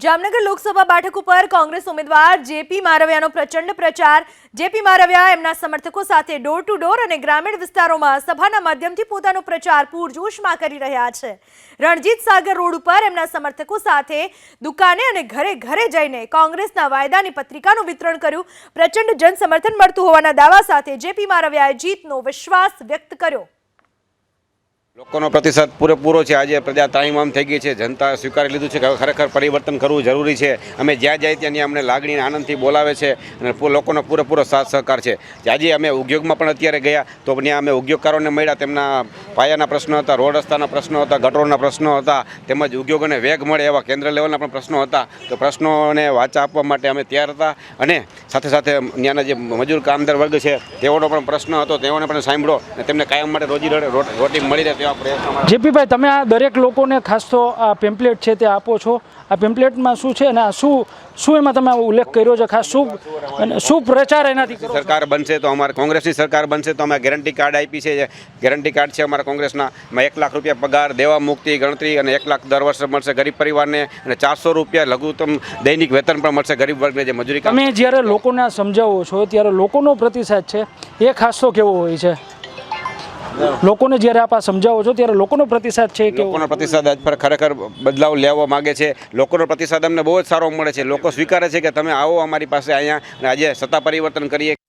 જામનગર લોકસભા બેઠક ઉપર કોંગ્રેસ ઉમેદવાર જેપી મારવિયાનો પ્રચંડ પ્રચાર. જેપી મારવિયા એમના સમર્થકો સાથે ડોર ટુ ડોર અને ગ્રામીણ વિસ્તારોમાં સભાના માધ્યમથી પોતાનો પ્રચાર પૂરજોશમાં કરી રહ્યા છે. રણજીત સાગર રોડ ઉપર એમના સમર્થકો સાથે દુકાને અને ઘરે ઘરે જઈને કોંગ્રેસના વાયદાની પત્રિકાનું વિતરણ કર્યું. પ્રચંડ જનસમર્થન મળતું હોવાના દાવા સાથે જેપી મારવિયાએ જીતનો વિશ્વાસ વ્યક્ત કર્યો. લોકોનો પ્રતિસાદ પૂરેપૂરો છે. આજે પ્રજા તાલીમામ થઈ ગઈ છે. જનતા સ્વીકારી લીધું છે કે ખરેખર પરિવર્તન કરવું જરૂરી છે. અમે જ્યાં જાય ત્યાં ત્યાં અમને લાગણીને આનંદથી બોલાવે છે અને લોકોનો પૂરેપૂરો સાથ સહકાર છે. આજે અમે ઉદ્યોગમાં પણ અત્યારે ગયા તો ત્યાં અમે ઉદ્યોગકારોને મળ્યા. તેમના પાયાના પ્રશ્નો હતા રોડ રસ્તાના પ્રશ્નો હતા ગટરોના પ્રશ્નો હતા તેમજ ઉદ્યોગોને વેગ મળે એવા કેન્દ્ર લેવલના પણ પ્રશ્નો હતા. તો પ્રશ્નોને વાચા આપવા માટે અમે તૈયાર હતા અને સાથે સાથે ત્યાંના જે મજૂર કામદાર વર્ગ છે તેઓનો પણ પ્રશ્ન હતો તેઓને પણ સાંભળો અને તેમને કાયમ માટે રોજી રોટી મળી રહે તેવા પ્રયત્નો જેપીભાઈ તમે આ દરેક લોકોને ખાસ તો આ પેમ્પલેટ છે તે આપો છો. આ પેમ્પલેટમાં શું છે અને આ શું શું એમાં તમે ઉલ્લેખ કર્યો છે? ખાસ શું અને શું પ્રચાર એનાથી કરો સરકાર બનશે તો અમારે કોંગ્રેસની સરકાર બનશે તો અમે ગેરંટી કાર્ડ આપી છે. ગેરંટી કાર્ડ છે અમારા કોંગ્રેસના એમાં એક લાખ રૂપિયા પગાર દેવા મુક્તિ ગણતરી અને એક લાખ દર વર્ષે મળશે ગરીબ પરિવારને અને ચારસો રૂપિયા લઘુત્તમ દૈનિક વેતન પણ મળશે ગરીબ વર્ગને જે મજૂરી તમે જ્યારે લોકોને સમજાવો છો ત્યારે લોકોનો પ્રતિસાદ છે. એ ખાસો કેવો હોય છે? લોકોને જ્યારે આપ આ સમજાવો છો ત્યારે લોકોનો પ્રતિસાદ છે કે લોકોનો પ્રતિસાદ આજ પર ખરેખર બદલાવ લેવા માગે છે. લોકોનો પ્રતિસાદ અમને બહુ જ સારો મળે છે. લોકો સ્વીકારે છે કે તમે આવો અમારી પાસે અહીંયા અને આજે સત્તા પરિવર્તન કરીએ.